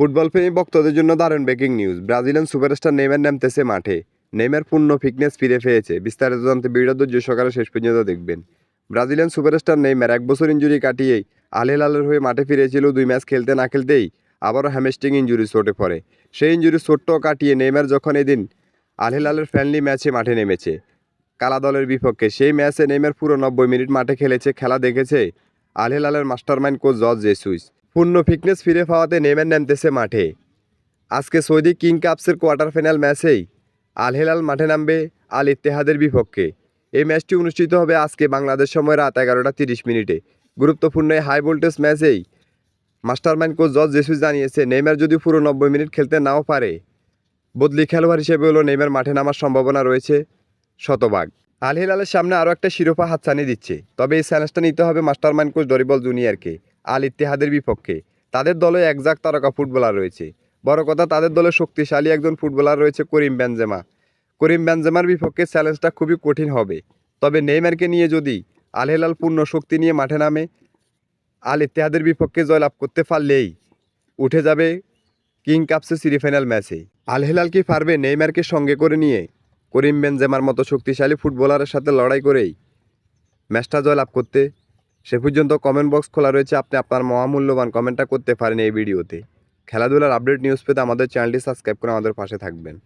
Football প্রেমী ভক্তদের জন্য দারুণ breaking news Brazilian superstar Neymar নামতেছে মাঠে। নেইমার পূর্ণ ফিটনেস ফিরে পেয়েছে। বিস্তারিত জানতে ভিডিও ধৈর্য সকালে শেষ পর্যন্ত দেখবেন। ব্রাজিলিয়ান সুপারস্টার নেইমার এক বছর ইঞ্জুরি কাটিয়েই আল হিলালের হয়ে মাঠে ফিরেছিল, দুই ম্যাচ খেলতে না খেলতেই আবারও হ্যামস্ট্রিং ইঞ্জুরি চোটে পড়ে। সেই ইঞ্জুরি চোট্ট কাটিয়ে নেইমার যখন এদিন আল হিলালের ফ্রেন্ডলি ম্যাচে মাঠে নেমেছে কালা দলের বিপক্ষে, সেই ম্যাচে নেইমার পুরো নব্বই মিনিট মাঠে খেলেছে, খেলা দেখেছে আল হিলালের মাস্টারমাইন্ড কোচ জর্জ জেসুইস পূর্ণ ফিটনেস ফিরে পাওয়াতে নেইমার নামতেছে মাঠে। আজকে সৌদি কিং কাপসের কোয়ার্টার ফাইনাল ম্যাচেই আল হেলাল মাঠে নামবে আল ইত্তেহাদের বিপক্ষে। এই ম্যাচটি অনুষ্ঠিত হবে আজকে বাংলাদেশ সময় রাত এগারোটা তিরিশ মিনিটে। গুরুত্বপূর্ণ এই হাই ভোল্টেজ ম্যাচেই মাস্টারমাইন্ড কোচ জর্জ জেসুস জানিয়েছে, নেইমার যদি পুরো নব্বই মিনিট খেলতে নাও পারে, বদলি খেলোয়াড় হিসেবে হলো নেইমার মাঠে নামার সম্ভাবনা রয়েছে শতভাগ। আল হিলালের সামনে আরও একটা শিরোপা হাতছানি দিচ্ছে, তবে এই চ্যালেঞ্জটা নিতে হবে মাস্টারমাইন্ড কোচ ডরিবল জুনিয়রকে। আল ইত্তেহাদের বিপক্ষে। তাদের দলে একজাক তারকা ফুটবলার রয়েছে। বড় কথা, তাদের দলে শক্তিশালী একজন ফুটবলার রয়েছে করিম ব্যানজেমা করিম ব্যানজেমার বিপক্ষে চ্যালেঞ্জটা খুবই কঠিন হবে। তবে নেইমারকে নিয়ে যদি আল হেলাল পূর্ণ শক্তি নিয়ে মাঠে নামে, আল ইত্তেহাদের বিপক্ষে জয়লাভ করতে পারলেই উঠে যাবে কিং কাপসে সেমিফাইনাল ম্যাচে। আল হেলাল কি পারবে নেইমারকে সঙ্গে করে নিয়ে করিম বেনজেমার মতো শক্তিশালী ফুটবলারের সাথে লড়াই করেই ম্যাচটা জয়লাভ করতে সে পর্যন্ত কমেন্ট বক্স খোলা রয়েছে, আপনি আপনার মহামূল্যবান কমেন্টটা করতে পারেন এই ভিডিওতে খেলাধুলার আপডেট নিউজ পেতে আমাদের চ্যানেলটি সাবস্ক্রাইব করে আমাদের পাশে থাকবেন।